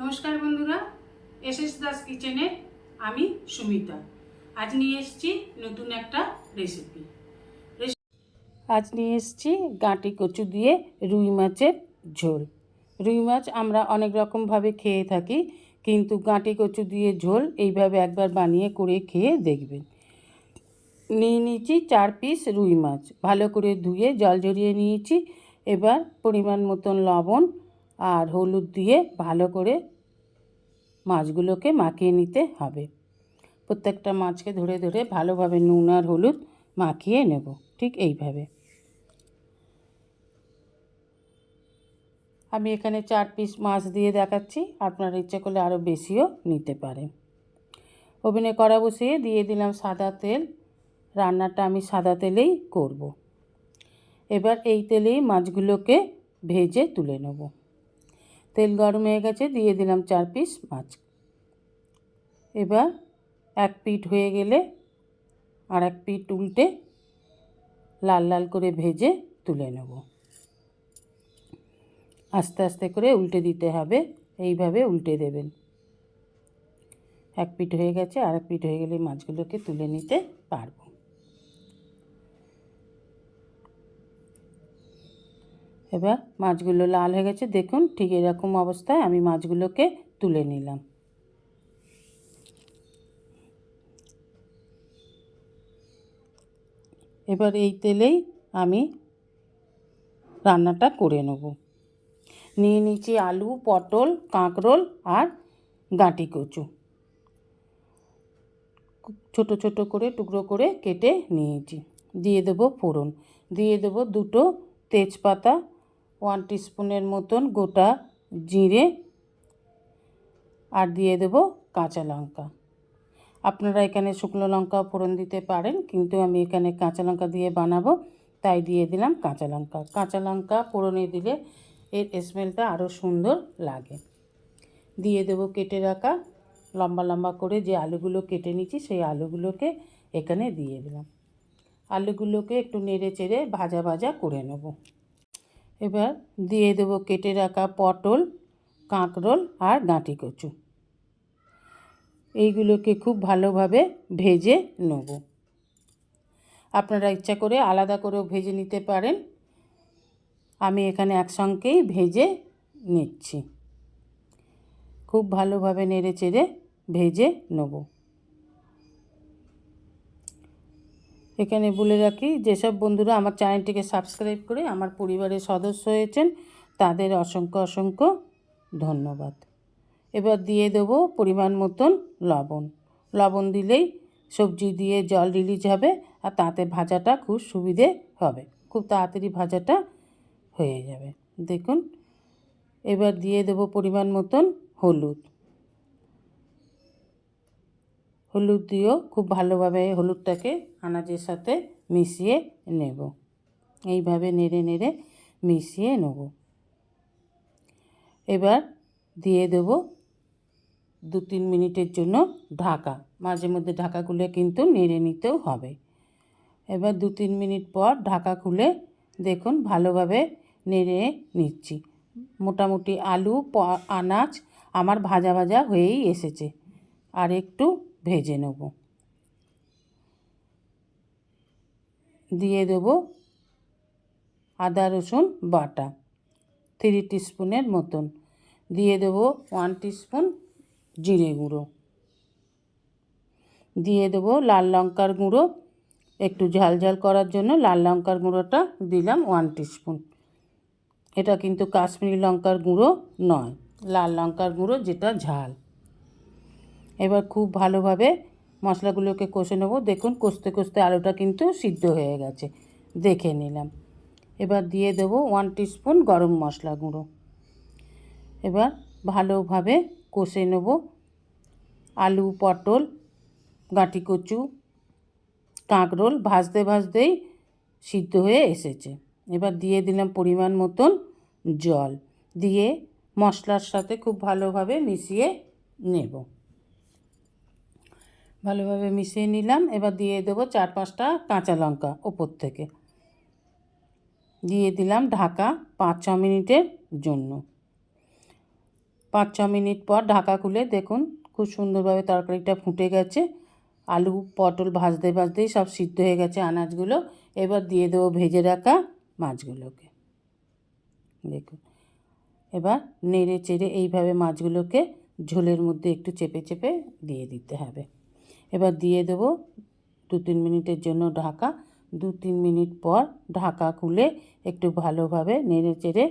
নমস্কার বন্ধুরা S S Das কিচেনে আমি সুমিতা। আজ নিয়ে এসেছি নতুন একটা রেসিপি আজ নিয়ে এসেছি গাঁটি কচু দিয়ে রুই মাছের ঝোল। রুই মাছ আমরা অনেক রকমভাবে খেয়ে থাকি, কিন্তু গাঁটি কচু দিয়ে ঝোল এইভাবে একবার বানিয়ে করে খেয়ে দেখবেন। নিয়ে নিয়েছি চার পিস রুই মাছ। ভালো করে ধুয়ে জল জড়িয়ে নিয়েছি। এবার পরিমাণ মতন লবণ আর হলুদ দিয়ে ভালো করে মাছগুলোকে মাখিয়ে নিতে হবে। প্রত্যেকটা মাছকে ধরে ধরে ভালোভাবে নুন আর হলুদ মাখিয়ে নেব, ঠিক এইভাবে। আমি এখানে চার পিস মাছ দিয়ে দেখাচ্ছি, আপনার ইচ্ছে করলে আরও বেশিও নিতে পারেন ওভেনে কড়া বসিয়ে দিয়ে দিলাম সাদা তেল। রান্নাটা আমি সাদা তেলেই করব। এবার এই তেলেই মাছগুলোকে ভেজে তুলে নেব। তেল গরম হয়ে গেছে, দিয়ে দিলাম চার পিস মাছ। এবার এক পিঠ হয়ে গেলে আর এক পিঠ উল্টে লাল লাল করে ভেজে তুলে নেব। আস্তে আস্তে করে উল্টে দিতে হবে, এইভাবে উল্টে দেবেন। এক পিঠ হয়ে গেছে আর এক পিঠ হয়ে গেলে মাছগুলোকে তুলে নিতে পারব। এবার মাছগুলো লাল হয়ে গেছে। দেখুন ঠিক এরকম অবস্থায় আমি মাছগুলোকে তুলে নিলাম। এবার এই তেলেই আমি রান্নাটা করে নেব। নিয়ে নিচ্ছি আলু, পটল, কাঁকরোল আর গাঁটি কচু। ছোট ছোট করে, টুকরো করে কেটে নিয়েছি। দিয়ে দেবো ফোড়ন। দিয়ে দেবো দুটো তেজপাতা ওয়ান টিস্পুনের মতন গোটা জিরে আর দিয়ে দেব কাঁচা লঙ্কা। আপনারা এখানে শুকনো লঙ্কা ফোড়ন দিতে পারেন, কিন্তু আমি এখানে কাঁচা লঙ্কা দিয়ে বানাবো, তাই দিয়ে দিলাম কাঁচা লঙ্কা। কাঁচা লঙ্কা ফোড়নে দিলে এর স্মেলটা আরও সুন্দর লাগে। দিয়ে দেবো কেটে রাখা লম্বা লম্বা করে যে আলুগুলো কেটে নিচ্ছি সেই আলুগুলোকে এখানে দিয়ে দিলাম। আলুগুলোকে একটু নেড়ে চেড়ে ভাজা ভাজা করে নেব। এবার দিয়ে দেবো কেটে রাখা পটল, কাঁকরোল আর গাঁটি কচু। এইগুলোকে খুব ভালোভাবে ভেজে নেব। আপনারা ইচ্ছা করে আলাদা করেও ভেজে নিতে পারেন। আমি এখানে একসঙ্গেই ভেজে নিচ্ছি। খুব ভালোভাবে নেড়ে চেড়ে ভেজে নেব। এখানে বলে রাখি, যেসব বন্ধুরা আমার চ্যানেলটিকে সাবস্ক্রাইব করে আমার পরিবারের সদস্য হয়েছেন, তাদের অসংখ্য অসংখ্য ধন্যবাদ। এবার দিয়ে দেবো পরিমাণ মতন লবণ। লবণ দিলেই সবজি দিয়ে জল রিলিজ হবে আর তাতে ভাজাটা খুব সুবিধে হবে। খুব তাড়াতাড়ি ভাজাটা হয়ে যাবে। দেখুন, এবার দিয়ে দেবো পরিমাণ মতন হলুদ। হলুদ দিয়েও খুব ভালোভাবে হলুদটাকে আনাজের সাথে মিশিয়ে নেব। এইভাবে নেড়ে নেড়ে মিশিয়ে নেব। এবার দিয়ে দেব দু তিন মিনিটের জন্য ঢাকা। মাঝে মধ্যে ঢাকা খুলে কিন্তু নেড়ে নিতেও হবে। এবার দু তিন মিনিট পর ঢাকা খুলে দেখুন ভালোভাবে নেড়ে নিচ্ছি। মোটামুটি আলু আনাজ আমার ভাজা ভাজা হয়েই এসেছে। আর একটু ভেজে নেব। দিয়ে দেব আদা, রসুন, বাটা থ্রি টিস্পুনের মতন। দিয়ে দেব ওয়ান টিস্পুন জিরে গুঁড়ো। দিয়ে দেব লাল লঙ্কার গুঁড়ো। একটু ঝাল ঝাল করার জন্য লাল লঙ্কার গুঁড়োটা দিলাম ওয়ান টিস্পুন এটা কিন্তু কাশ্মীরি লঙ্কার গুঁড়ো নয়, লাল লঙ্কার গুঁড়ো যেটা ঝাল। এবার খুব ভালোভাবে মশলাগুলোকে কষে নেব। দেখুন, কষতে কষতে আলুটা কিন্তু সিদ্ধ হয়ে গেছে। দেখে নিলাম। এবার দিয়ে দেবো ওয়ান টিস্পুন গরম মশলা গুঁড়ো। এবার ভালোভাবে কষে নেব আলু, পটল, গাঁটি কচু, কাঁকরোল ভাজতে ভাজতেই সিদ্ধ হয়ে এসেছে। এবার দিয়ে দিলাম পরিমাণ মতন জল। দিয়ে মশলার সাথে খুব ভালোভাবে মিশিয়ে নেব। ভালোভাবে মিশিয়ে নিলাম। এবার দিয়ে দেবো চার পাঁচটা কাঁচা লঙ্কা ওপর থেকে। দিয়ে দিলাম ঢাকা পাঁচ ছ মিনিটের জন্য। পাঁচ ছ মিনিট পর ঢাকা খুলে দেখুন খুব সুন্দরভাবে তরকারিটা ফুটে গেছে। আলু, পটল ভাজতে ভাজতেই সব সিদ্ধ হয়ে গেছে আনাজগুলো। এবার দিয়ে দেবো ভেজে রাখা মাছগুলোকে। দেখুন, এবার নেড়ে চেড়ে এইভাবে মাছগুলোকে ঝোলের মধ্যে একটু চেপে চেপে দিয়ে দিতে হবে। এবার দিয়ে দেবো দু তিন মিনিটের জন্য ঢাকা। দু তিন মিনিট পর ঢাকা খুলে একটু ভালোভাবে নেড়ে চেড়ে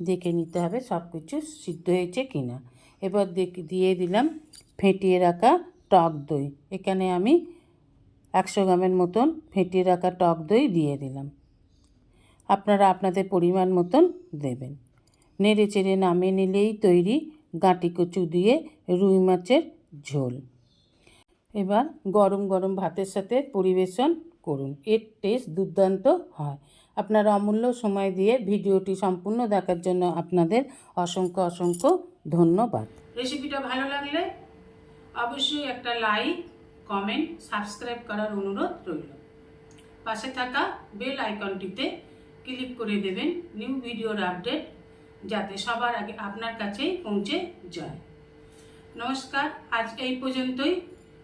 দেখে নিতে হবে সব কিছু সিদ্ধ হয়েছে কি না এবার দিয়ে দিলাম ফেটিয়ে রাখা টক দই। এখানে আমি একশো গ্রামের মতন ফেটিয়ে রাখা টক দই দিয়ে দিলাম। আপনারা আপনাদের পরিমাণ মতন দেবেন। নেড়ে চেড়ে নামিয়ে নিলেই তৈরি গাঁটি কচু দিয়ে রুই মাছের ঝোল। এবার গরম গরম ভাতের সাথে পরিবেশন করুন। এর টেস্ট দুর্দান্ত হয়। আপনারা অমূল্য সময় দিয়ে ভিডিওটি সম্পূর্ণ দেখার জন্য আপনাদের অসংখ্য অসংখ্য ধন্যবাদ। রেসিপিটা ভালো লাগলে অবশ্যই একটা লাইক কমেন্ট সাবস্ক্রাইব করার অনুরোধ রইল। পাশে থাকা বেল আইকনটিতে ক্লিক করে দেবেন নিউ ভিডিওর আপডেট যাতে সবার আগে আপনার কাছেই পৌঁছে যায়। নমস্কার, আজ এই পর্যন্তই।